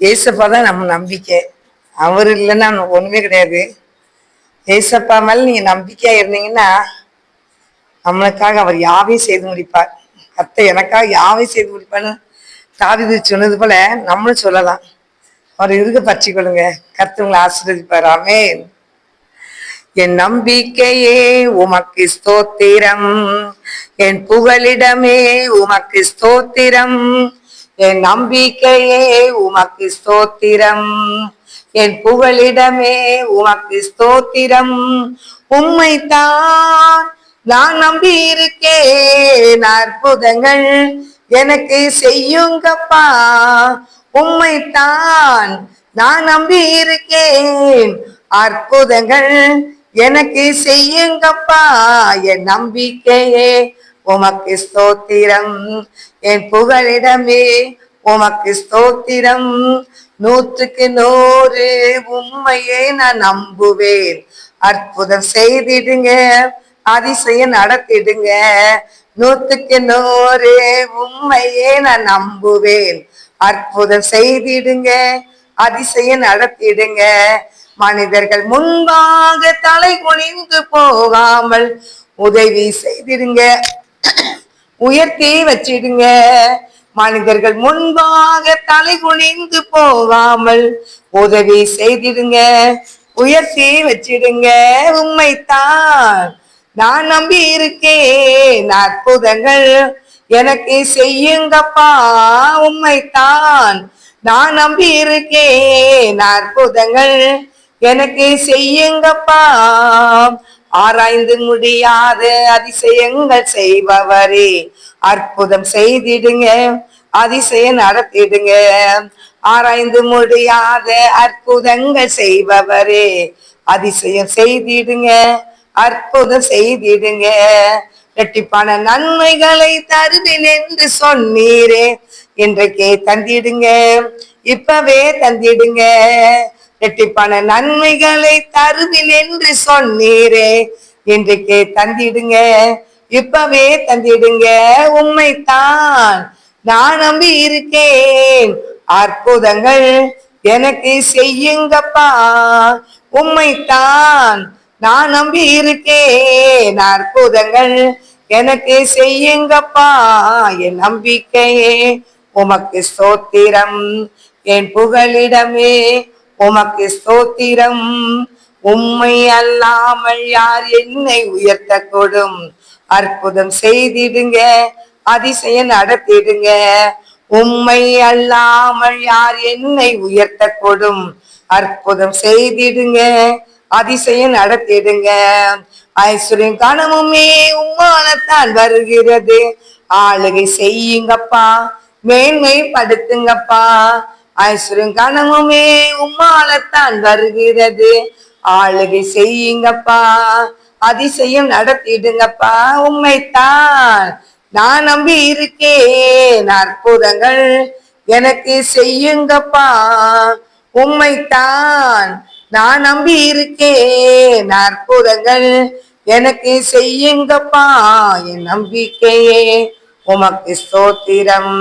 ஏசப்பா தான் நம்ம நம்பிக்கை. அவர் இல்லைன்னா ஒன்றுமே கிடையாது. ஏசப்பா மேலே நீங்கள் நம்பிக்கையாக இருந்தீங்கன்னா நம்மளுக்காக அவர் யாவையும் செய்து முடிப்பார். அத்தை எனக்காக யாவையும் செய்து முடிப்பான்னு தாவிது சொன்னது போல நம்மளும் சொல்லலாம். அவர் இருக்க பற்றி கொள்ளுங்க. கருத்து உங்களை ஆசீர்வதிப்பார். என் நம்பிக்கையே உமக்கு ஸ்தோத்திரம். என் புகலிடமே உமக்கு ஸ்தோத்திரம். என் நம்பிக்கையே உமக்கு ஸ்தோத்திரம். என் புகழிடமே உமக்கு ஸ்தோத்திரம். உம்மைத்தான் நான் நம்பி இருக்கேன் அற்புதங்கள் எனக்கு செய்யுங்கப்பா. உம்மைத்தான் நான் நம்பி இருக்கேன் அற்புதங்கள் எனக்கு செய்யுங்கப்பா. என் நம்பிக்கையே உமக்கு ஸ்தோத்திரம். என் புகழிடமே உமக்கு ஸ்தோத்திரம். நூற்றுக்கு நூறு உண்மையே நான் நம்புவேன். அற்புதம் செய்திடுங்க அதிசயம் நடத்திடுங்க. நூத்துக்கு நூறு உண்மையே நான் நம்புவேன். அற்புதம் செய்திடுங்க அதிசயம் நடத்திடுங்க. மனிதர்கள் முன்பாக தலை குனிந்து போகாமல் உதவி செய்திடுங்க. உயர்த்தி வச்சிடுங்க. மனிதர்கள் முன்பாக தலை குனிந்து போகாமல் உதவி செய்திடுங்க. உயர்த்தி வச்சிடுங்க. உண்மைத்தான் நான் நம்பி இருக்கேன் அற்புதங்கள் எனக்கு செய்யுங்கப்பா. உண்மைத்தான் நான் நம்பி இருக்கேன் அற்புதங்கள் எனக்கு செய்யுங்கப்பா. ஆராய்ந்து முடியாத அதிசயங்கள் செய்பவரே. அற்புதம் செய்திடுங்க அதிசயம் நடத்திடுங்க. ஆராய்ந்து முடியாத அற்புதங்கள் செய்பவரே. அதிசயம் செய்திடுங்க அற்புதம் செய்திடுங்க. இரட்டிப்பான நன்மைகளை தருவேன் என்று சொன்னீரே. இன்றைக்கே தந்திடுங்க இப்பவே தந்திடுங்க. எட்டிப்பான நன்மைகளை தருவில் என்று சொன்னீரே. இன்றைக்கு தந்திடுங்க. இப்பவே தந்திடுங்க. உண்மைத்தான் நான் நம்பி இருக்கேன். அற்புதங்கள் எனக்கு செய்யுங்கப்பா. உண்மைத்தான் நான் நம்பி இருக்கேன். அற்புதங்கள் எனக்கு செய்யுங்கப்பா. என் நம்பிக்கையே உமக்கு சோத்திரம் என் புகலிடமே உமக்கு ஸ்தோத்திரம். உம்மை அல்லாமல் யார் என்னை உயர்த்த கொடும் அற்புதம் செய்திடுங்க அதிசயம் நடத்திடுங்க. உம்மை அல்லாமல் யார் என்னை உயர்த்த கொடும் அற்புதம் செய்திடுங்க அதிசயம் நடத்திடுங்க. ஐஸ்வர்யம் கனமுமே உம்மாலத்தான் வருகிறது. ஆளுகை செய்யுங்கப்பா மேன்மை படுத்துங்கப்பா ஐஸ்வர்யம் கனமுமே உம்மாலத்தான் வருகிறது. ஆளுகை செய்யுங்கப்பா. அதிசயம் நடத்திடுங்கப்பா. உண்மைத்தான் நான் நம்பி இருக்கேன். அற்புதங்கள் எனக்கு செய்யுங்கப்பா. உண்மைத்தான் நான் நம்பி இருக்கேன். அற்புதங்கள் எனக்கு செய்யுங்கப்பா. என் நம்பிக்கையே உமக்கு ஸ்தோத்திரம்.